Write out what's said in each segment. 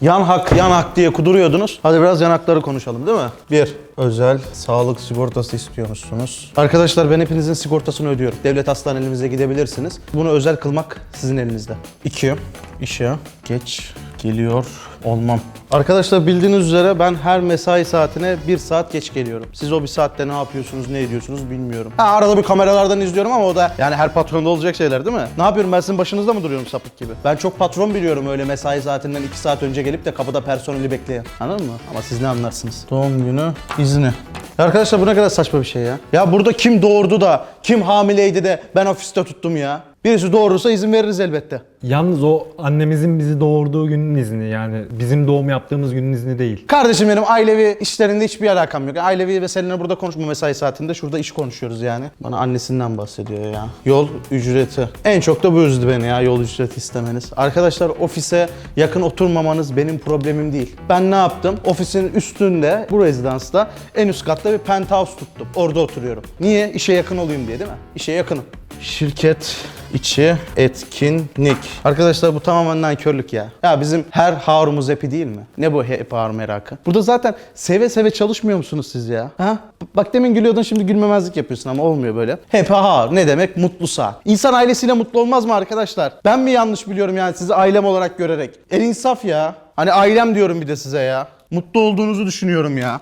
Yan hak, yan hak diye kuduruyordunuz. Hadi biraz yan hakları konuşalım değil mi? Bir, özel sağlık sigortası istiyormuşsunuz. Arkadaşlar ben hepinizin sigortasını ödüyorum. Devlet hastanelerimize gidebilirsiniz. Bunu özel kılmak sizin elinizde. İki, işe geç geliyor olmam. Arkadaşlar bildiğiniz üzere ben her mesai saatine bir saat geç geliyorum. Siz o bir saatte ne yapıyorsunuz, ne ediyorsunuz bilmiyorum. Ha, arada bir kameralardan izliyorum ama o da yani her patronda olacak şeyler değil mi? Ne yapıyorum ben sizin başınızda mı duruyorum sapık gibi? Ben çok patron biliyorum öyle mesai saatinden 2 saat önce gelip de kapıda personeli bekleyen. Anladın mı? Ama siz ne anlarsınız? Doğum günü izni. Arkadaşlar bu ne kadar saçma bir şey ya. Ya burada kim doğurdu da, kim hamileydi de ben ofiste tuttum ya. Birisi doğurursa izin veririz elbette. Yalnız o annemizin bizi doğurduğu günün izni yani bizim doğum yaptığımız günün izni değil. Kardeşim benim ailevi işlerinde hiçbir alakam yok. Ailevi meseleleri burada konuşma mesai saatinde. Şurada iş konuşuyoruz yani. Bana annesinden bahsediyor ya. Yol ücreti. En çok da bu üzdü beni ya yol ücreti istemeniz. Arkadaşlar ofise yakın oturmamanız benim problemim değil. Ben ne yaptım? Ofisin üstünde bu rezidansta en üst katta bir penthouse tuttum. Orada oturuyorum. Niye? İşe yakın olayım diye değil mi? İşe yakınım. Şirket içi etkinlik. Arkadaşlar bu tamamen nankörlük ya. Ya bizim her Harumuz hepi değil mi? Ne bu hep Harum merakı? Burada zaten seve seve çalışmıyor musunuz siz ya? Ha? Bak demin gülüyordun şimdi gülmemezlik yapıyorsun ama olmuyor böyle. Hep har ne demek? Mutlusa. İnsan ailesiyle mutlu olmaz mı arkadaşlar? Ben mi yanlış biliyorum yani sizi ailem olarak görerek? El insaf ya. Hani ailem diyorum bir de size ya. Mutlu olduğunuzu düşünüyorum ya.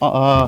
Aa.